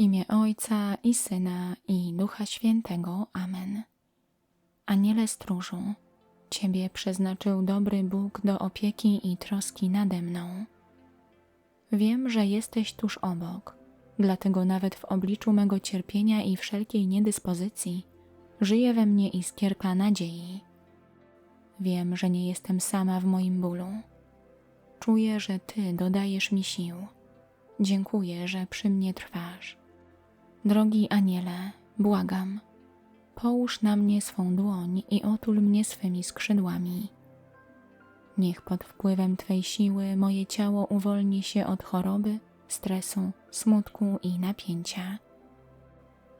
imię Ojca i Syna i Ducha Świętego. Amen. Aniele stróżu, Ciebie przeznaczył dobry Bóg do opieki i troski nade mną. Wiem, że jesteś tuż obok, dlatego nawet w obliczu mego cierpienia i wszelkiej niedyspozycji żyje we mnie iskierka nadziei. Wiem, że nie jestem sama w moim bólu. Czuję, że Ty dodajesz mi sił. Dziękuję, że przy mnie trwasz. Drogi aniele, błagam, połóż na mnie swą dłoń i otul mnie swymi skrzydłami. Niech pod wpływem Twej siły moje ciało uwolni się od choroby, stresu, smutku i napięcia.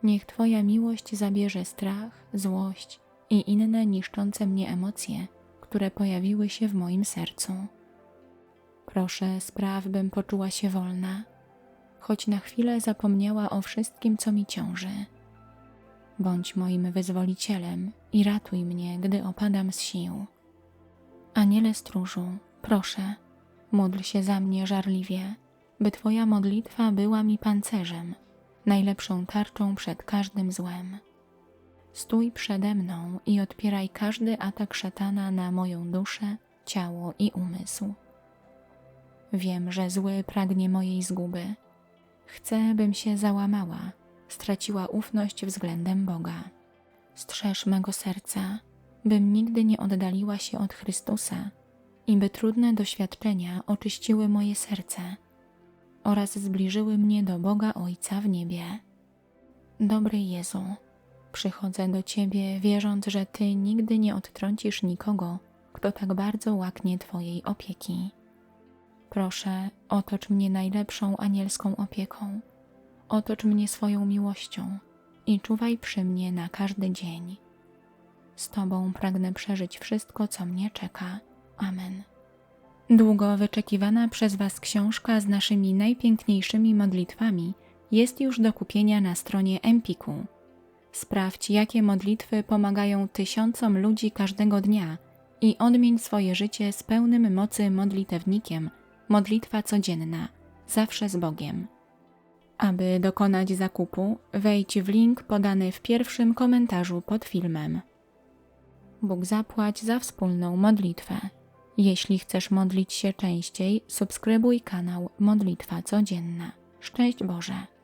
Niech Twoja miłość zabierze strach, złość i inne niszczące mnie emocje, które pojawiły się w moim sercu. Proszę, spraw, bym poczuła się wolna, choć na chwilę zapomniała o wszystkim, co mi ciąży. Bądź moim wyzwolicielem i ratuj mnie, gdy opadam z sił. Aniele stróżu, proszę, módl się za mnie żarliwie, by Twoja modlitwa była mi pancerzem, najlepszą tarczą przed każdym złem. Stój przede mną i odpieraj każdy atak szatana na moją duszę, ciało i umysł. Wiem, że zły pragnie mojej zguby. Chcę, bym się załamała, straciła ufność względem Boga. Strzeż mego serca, bym nigdy nie oddaliła się od Chrystusa i by trudne doświadczenia oczyściły moje serce oraz zbliżyły mnie do Boga Ojca w niebie. Dobry Jezu, przychodzę do Ciebie, wierząc, że Ty nigdy nie odtrącisz nikogo, kto tak bardzo łaknie Twojej opieki. Proszę, otocz mnie najlepszą anielską opieką, otocz mnie swoją miłością i czuwaj przy mnie na każdy dzień. Z Tobą pragnę przeżyć wszystko, co mnie czeka. Amen. Długo wyczekiwana przez Was książka z naszymi najpiękniejszymi modlitwami jest już do kupienia na stronie Empiku. Sprawdź, jakie modlitwy pomagają tysiącom ludzi każdego dnia i odmień swoje życie z pełnym mocy modlitewnikiem. Modlitwa codzienna, zawsze z Bogiem. Aby dokonać zakupu, wejdź w link podany w pierwszym komentarzu pod filmem. Bóg zapłać za wspólną modlitwę. Jeśli chcesz modlić się częściej, subskrybuj kanał Modlitwa Codzienna. Szczęść Boże!